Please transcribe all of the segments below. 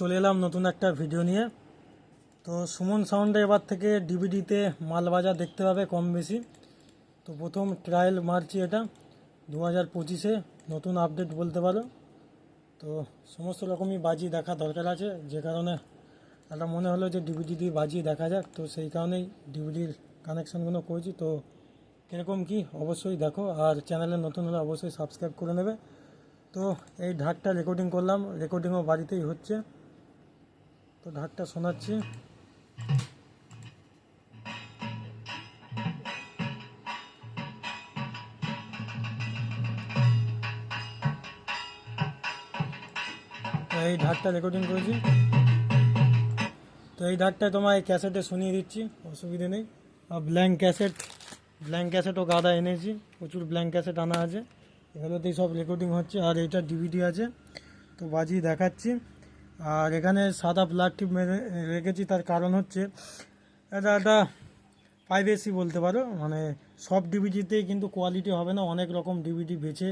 চলে এলাম নতুন একটা ভিডিও নিয়ে। তো সুমন সাউন্ডে এবার থেকে ডিভিডিতে মাল বাজার দেখতে পাবে কম বেশি। তো প্রথম ট্রায়াল মারছি এটা, দু হাজার পঁচিশে। নতুন আপডেট বলতে পারো। তো সমস্ত রকমই বাজি দেখা দরকার আছে, যে কারণে একটা মনে হলো যে ডিভিডি দিয়ে বাজিয়ে দেখা যাক। তো সেই কারণেই ডিভিডির কানেকশানগুলো করেছি। তো কীরকম কি, অবশ্যই দেখো। আর চ্যানেলে নতুন হলে অবশ্যই সাবস্ক্রাইব করে নেবে। তো এই ঢাকটা রেকর্ডিং করলাম। রেকর্ডিংও বাড়িতেই হচ্ছে। তো ঢাকটা শোনাচ্ছি। এই ঢাকটা রেকর্ডিং করেছি। তো এই ঢাকটা এই ক্যাসেটে শুনিয়ে দিচ্ছি, অসুবিধে নেই। আর ব্ল্যাঙ্ক ক্যাসেট ব্ল্যাঙ্ক ক্যাসেটও গাদা এনেছি। প্রচুর ব্ল্যাঙ্ক ক্যাসেট আনা আছে। এগুলোতেই সব রেকর্ডিং হচ্ছে, আর এটা ডিভিডি আছে। তো বাজি দেখাচ্ছি। আর এখানে সাদা ব্লাড টিপ মেরে, রেখেছি, তার কারণ হচ্ছে এটা একটা প্রাইভেসি বলতে পারো। মানে সব ডিভিডিতেই কিন্তু কোয়ালিটি হবে না, অনেক রকম ডিভিডি বেছে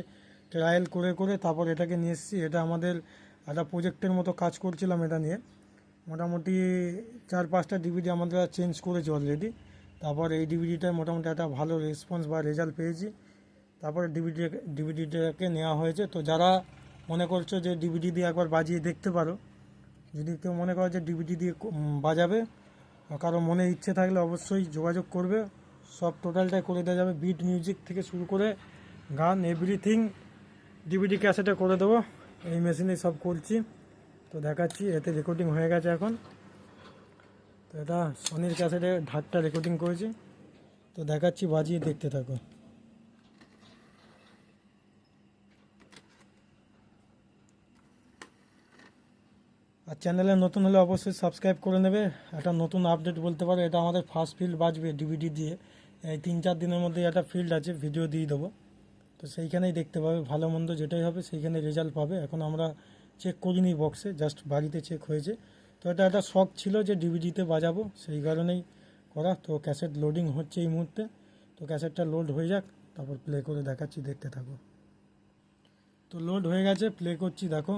ট্রায়াল করে করে তারপর এটাকে নিয়ে এসেছি। এটা আমাদের একটা প্রজেক্টের মতো কাজ করছিলাম এটা নিয়ে। মোটামুটি চার পাঁচটা ডিভিডি আমাদের চেঞ্জ করেছি অলরেডি তারপর এই ডিভিডিটায় মোটামুটি একটা ভালো রেসপন্স বা রেজাল্ট পেয়েছি। তারপরে ডিভিডি ডিভিডিটাকে নেওয়া হয়েছে। তো যারা মনে করছ যে ডিভিডি দিয়ে একবার বাজিয়ে দেখতে পারো, যদি কেউ মনে করো যে ডিভিডি দিয়ে বাজাবে, কারও মনে ইচ্ছে থাকলে অবশ্যই যোগাযোগ করবে। সব টোটালটাই করে দেওয়া যাবে। বিট মিউজিক থেকে শুরু করে গান এভরিথিং ডিভিডি ক্যাসেটে করে দেবো। এই মেশিনে সব করছি। তো দেখাচ্ছি, এতে রেকর্ডিং হয়ে গেছে এখন। তো এটা সনির ক্যাসেটে ঢাকটা রেকর্ডিং করেছি। তো দেখাচ্ছি, বাজিয়ে দেখতে থাকো। আর চ্যানেলে নতুন হলে অবশ্যই সাবস্ক্রাইব করে নেবে। একটা নতুন আপডেট বলতে পারো, এটা আমাদের ফার্স্ট ফিল্ড বাজবে ডিভিডি দিয়ে। এই তিন চার দিনের মধ্যে একটা ফিল্ড আছে ভিডিও দিয়ে দেবো। তো সেইখানেই দেখতে পাবে, ভালো মন্দ যেটাই হবে সেইখানে রেজাল্ট পাবে। এখন আমরা চেক করিনি বক্সে জাস্ট বাড়িতে চেক হয়েছে। তো এটা একটা শখ ছিল যে ডিভিডিতে বাজাবো, সেই কারণেই করা। তো ক্যাসেট লোডিং হচ্ছে এই মুহূর্তে। তো ক্যাসেটটা লোড হয়ে যাক, তারপর প্লে করে দেখাচ্ছি, দেখতে থাকো। তো লোড হয়ে গেছে প্লে করছি, দেখো।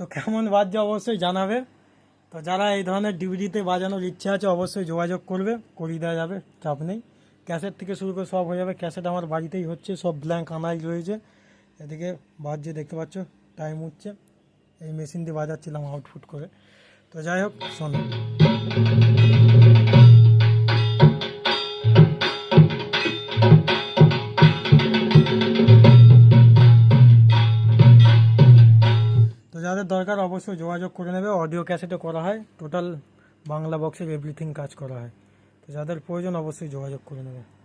তো কেমন বাজছে অবশ্যই জানাবে। তো যারা এই ধরনের ডিভিডিতে বাজানোর ইচ্ছা আছে, অবশ্যই যোগাযোগ করবে, করিয়ে দেওয়া যাবে, চাপ নেই। ক্যাসেট থেকে শুরু করে সব হয়ে যাবে। ক্যাসেট আমার বাড়িতেই হচ্ছে, সব ব্ল্যাঙ্ক আনাই রয়েছে। এদিকে বাজছে, দেখতে পাচ্ছ টাইম উঠছে। এই মেশিন দিয়ে বাজাচ্ছিলাম আউটফুট করে। তো যাই হোক, শোনো। দরকার, অবশ্যই যোগাযোগ করে নেবে। অডিও ক্যাসেটে করা হয়। টোটাল বাংলা বক্সের এভরিথিং কাজ করা হয়। তো যাদের প্রয়োজন, অবশ্যই যোগাযোগ করে নেবে।